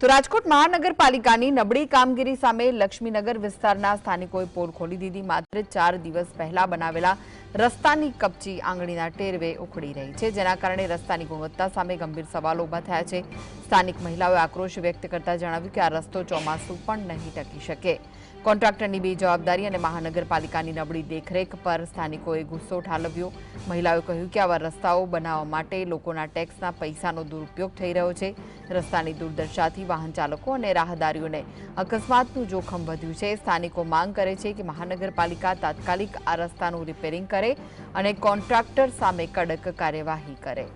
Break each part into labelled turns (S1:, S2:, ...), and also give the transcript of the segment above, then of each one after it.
S1: તો રાજકોટ મહાનગરપાલિકાની નબળી કામગીરી સામે લક્ષ્મીનગર વિસ્તારના સ્થાનિકોએ પોલ ખોલી દીધી. માત્ર ચાર દિવસ પહેલા બનાવેલા રસ્તાની કપચી આંગળીના ટેરવે ઉખડી રહી છે, જેના કારણે રસ્તાની ગુણવત્તા સામે ગંભીર સવાલો ઊભા થયા છે. સ્થાનિક મહિલાઓએ આક્રોશ વ્યક્ત કરતા જણાવ્યું કે આ રસ્તો ચોમાસું પણ નહીં ટકી શકે. કોન્ટ્રાક્ટરની બે જવાબદારી અને મહાનગરપાલિકાની નબળી દેખરેખ પર સ્થાનિકોએ ગુસ્સો ઠાલવ્યો. મહિલાઓએ કહ્યું કે આવા રસ્તાઓ બનાવવા માટે લોકોના ટેક્સના પૈસાનો દુરુપયોગ થઈ રહ્યો છે. રસ્તાની દુર્દશાથી વાહન ચાલકો અને રાહદારીઓને અકસ્માતનું જોખમ વધ્યું છે. સ્થાનિકો માંગ કરે છે કે મહાનગરપાલિકા તાત્કાલિક આ રસ્તાનું રિપેરિંગ કરે અને કોન્ટ્રાક્ટર સામે કડક કાર્યવાહી કરે.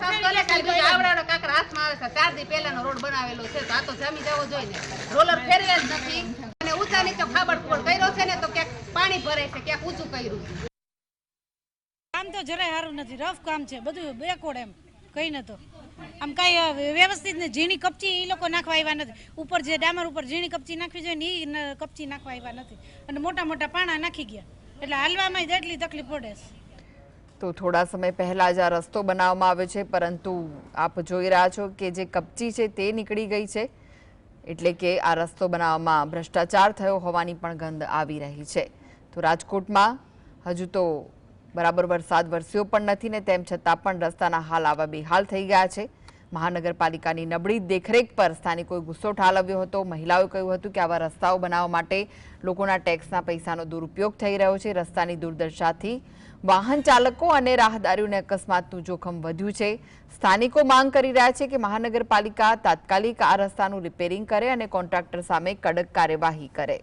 S2: કામ કરે છે, બધું આવડાવડો કાંકરા હાથમાં આવે છે. ચાર દી પહેલાનો રોડ બનાવેલો છે તો આ તો જામી જવો જોઈએ. રોલર ફેરવે જ નથી. અને ઊંચા નીચે ફાબડ ફોડ કર્યો છે ને તો ક્યાંક પાણી ભરે છે ક્યાંક ઊંચું કર્યું
S3: કામ તો જરાય સારું નથી. રફ કામ છે બધું બેકોડ એમ. કઈ નતો. આમ કાંઈ વ્યવસ્થિત ને ઝીણી કપચી એ લોકો નાખવા આવ્યા નથી. ઉપર જે ડામર ઉપર ઝીણી કપચી નાખવી જોઈએ ને એ કપચી નાખવા આવ્યા નથી. અને મોટા મોટા પાણા નાખી ગયા. એટલે હાલવામાં જ એટલી તકલીફ પડે છે.
S1: તો થોડા સમય પહેલા જ આ રસ્તો બનાવવામાં આવ્યો છે, પરંતુ આપ જોઈ રહ્યા છો કે જે કપચી છે તે નીકળી ગઈ છે. એટલે કે આ રસ્તો બનાવવામાં ભ્રષ્ટાચાર થયો હોવાની પણ ગંધ આવી રહી છે. તો રાજકોટમાં હજુ તો બરાબર વરસાદ વરસ્યો પણ નથી ને તેમ છતાં પણ રસ્તાના હાલ આવા બેહાલ થઈ ગયા છે. મહાનગરપાલિકાની નબળી દેખરેખ પર સ્થાનિકોએ ગુસ્સો ઠાલવ્યો હતો. મહિલાઓએ કહ્યું હતું કે આવા રસ્તાઓ બનાવવા માટે લોકોના ટેક્સના પૈસાનો દુરુપયોગ થઈ રહ્યો છે. રસ્તાની દુર્દશાથી વાહન ચાલકો અને રાહદારીઓને અકસ્માતનું જોખમ વધ્યું છે. સ્થાનિકો માંગ કરી રહ્યા છે કે મહાનગરપાલિકા તાત્કાલિક આ રસ્તાનું રિપેરિંગ કરે અને કોન્ટ્રાક્ટર સામે કડક કાર્યવાહી કરે.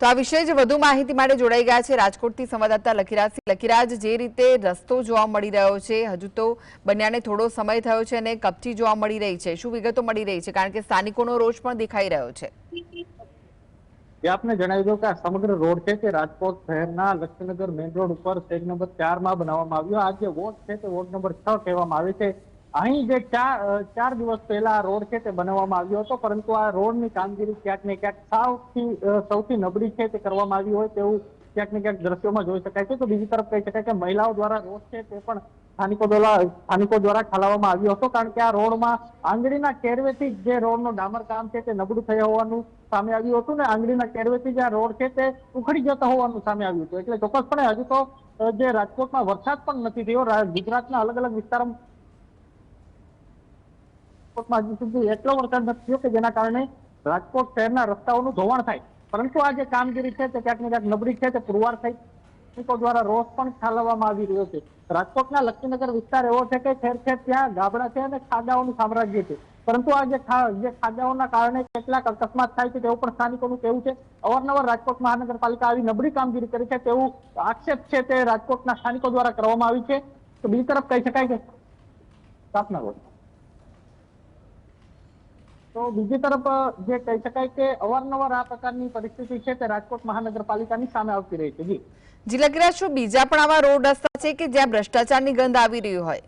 S1: તો આ વિશે જ વધુ માહિતી માટે જોડાઈ ગયા છે રાજકોટથી સંવાદદાતા લખીરાજ લખીરાજ, જે રીતે રસ્તો જોવા મળી રહ્યો છે, હજુ તો બન્યાને થોડો સમય થયો છે અને કપચી જોવા મળી રહી છે. શું વિગતો મળી રહી છે? કારણ કે સ્થાનિકોનો રોષ પણ દેખાઈ રહ્યો છે.
S4: એ આપને જણાવી દઉં કે આ સમગ્ર રોડ છે તે રાજકોટ શહેરના લક્ષ્મીનગર મેઇન રોડ ઉપર સ્ટેજ નંબર ચારમાં બનાવવામાં આવ્યો. આ જે વોર્ડ છે તે વોર્ડ નંબર છ કહેવામાં આવે છે. અહીં જે ચાર ચાર દિવસ પહેલા રોડ છે તે બનાવવામાં આવ્યો હતો, પરંતુ આ રોડની કામગીરી ક્યાંક ને ક્યાંક સૌથી સૌથી નબળી છે તે કરવામાં આવી હોય તેવું ક્યાંક ને ક્યાંક દ્રશ્યોમાં જોઈ શકાય છે. તો બીજી તરફ કહી શકાય કે મહિલાઓ દ્વારા રોડ છે તે પણ સ્થાનિકો દ્વારા સ્થાનિકો દ્વારા ઠાલવવામાં આવ્યો હતો, કારણ કે આ રોડમાં આંગળીના કેરવેથી જ જે રોડનું ડામર કામ છે તે નબળું થયું હોવાનું સામે આવ્યું હતું ને આંગળીના કેરવેથી જે આ રોડ છે તે ઉખડી જતો હોવાનું સામે આવ્યું હતું. એટલે ચોક્કસપણે હજુ તો જે રાજકોટમાં વરસાદ પણ નથી થયો ગુજરાતના અલગ અલગ વિસ્તારોમાં રાજકોટમાં હજુ સુધી એટલો વરસાદ નથી થયો કે જેના કારણે રાજકોટ શહેરના રસ્તાઓનું ધોવાણ થાય. પરંતુ આ જે કામગીરી છે તે ક્યાંક ને ક્યાંક નબળી છે, તે પુરવાર થઈ. દ્વારા રોષ પણ ઠાલવવામાં આવી રહ્યો છે. રાજકોટના લક્ષ્મીનગર વિસ્તાર એવો છે કે ઠેર ઠેર ત્યાં ગાબડા છે અને ખાડાઓનું સામ્રાજ્ય છે. પરંતુ આ જે જે ખાડાઓના કારણે કેટલાક અકસ્માત થાય છે તેવું પણ સ્થાનિકોનું કહેવું છે. અવારનવાર રાજકોટ મહાનગરપાલિકા આવી નબળી કામગીરી કરી છે તેવું આક્ષેપ છે તે રાજકોટના સ્થાનિકો દ્વારા કરવામાં આવી છે. તો બીજી તરફ કહી શકાય કે સ્થાપના રોડ તો બીજી તરફ જે કહી શકાય કે અવારનવાર આ પ્રકારની પરિસ્થિતિ છે તે રાજકોટ મહાનગરપાલિકાની સામે આવતી રહી છે. જી.
S1: જી લગી રહ્યા છો બીજા પણ આવા રોડ રસ્તા છે કે જ્યાં ભ્રષ્ટાચારની ગંધ આવી રહી હોય?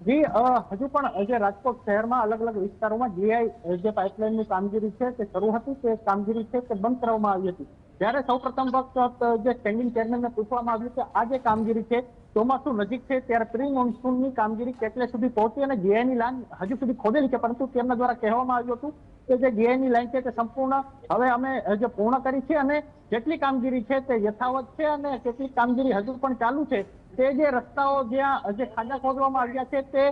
S4: જી હજુ પણ જે રાજકોટ શહેરમાં અલગ અલગ વિસ્તારોમાં જીઆઈ જે પાઇપલાઇનની કામગીરી છે તે શરૂ હતી તે કામગીરી છે તે બંધ કરવામાં આવી હતી. જ્યારે સૌ પ્રથમ વખત જે સ્ટેન્ડિંગ ચેરમેનને પૂછવામાં આવ્યું કે આ જે કામગીરી છે, ચોમાસું નજીક છે, ત્યારે પ્રી મોન્સૂનની કામગીરી કેટલે સુધી પહોંચી અને જીઆઈની લાઈન હજુ સુધી ખોદેલી છે? પરંતુ તેમના દ્વારા કહેવામાં આવ્યું હતું કે જે જીઆઈની લાઈન છે તે સંપૂર્ણ હવે અમે જે પૂર્ણ કરી છે અને જેટલી કામગીરી છે તે યથાવત છે અને કેટલીક કામગીરી હજુ પણ ચાલુ છે, તે જે રસ્તાઓ જ્યાં જે ખાડા ખોદવામાં આવ્યા છે તે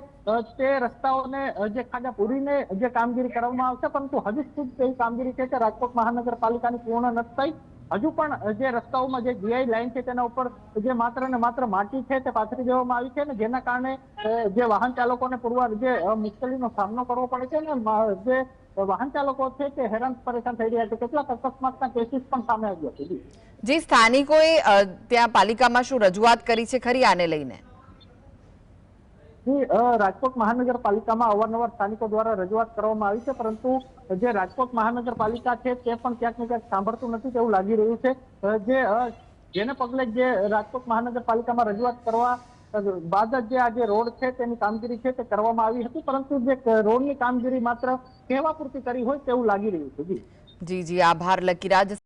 S4: તે રસ્તાઓને જે ખાડા પૂરીને જે કામગીરી કરવામાં આવશે, પરંતુ હજુ સુધી તે કામગીરી છે તે રાજકોટ મહાનગરપાલિકાની પૂર્ણ નથી થઈ. હજુ પણ જે રસ્તાઓમાં જે જીઆઈ લાઈન છે તેના ઉપર જે માત્ર ને માત્ર માટી છે તે પાથરી દેવામાં આવી છે ને જેના કારણે જે વાહન ચાલકોને પુરવાર જે મુશ્કેલીનો સામનો કરવો પડે છે ને જે વાહન ચાલકો છે તે હેરાન પરેશાન થઈ રહ્યા છે. કેટલાક અકસ્માતના કેસીસ પણ સામે આવ્યા છે. જે,
S1: સ્થાનિકોએ ત્યાં પાલિકામાં શું રજૂઆત કરી છે ખરી આને લઈને?
S4: રાજકોટ મહાનગરપાલિકામાં અવારનવાર સ્થાનિકો દ્વારા રજૂઆત કરવામાં આવી છે, પરંતુ જે રાજકોટ મહાનગરપાલિકા છે, તે પણ ક્યાંક ને ક્યાંક સાંભળતું નથી તેવું લાગી રહ્યું છે. જે જેને પગલે જે રાજકોટ મહાનગરપાલિકામાં રજૂઆત કરવા બાદ જ જે આ જે રોડ છે, તેની કામગીરી છે તે કરવામાં આવી હતી, પરંતુ જે રોડની કામગીરી માત્ર કહેવા પૂરતી કરી હોય તેવું લાગી રહ્યું છે. જી.
S1: જી જી, આભાર, લકીરાજ.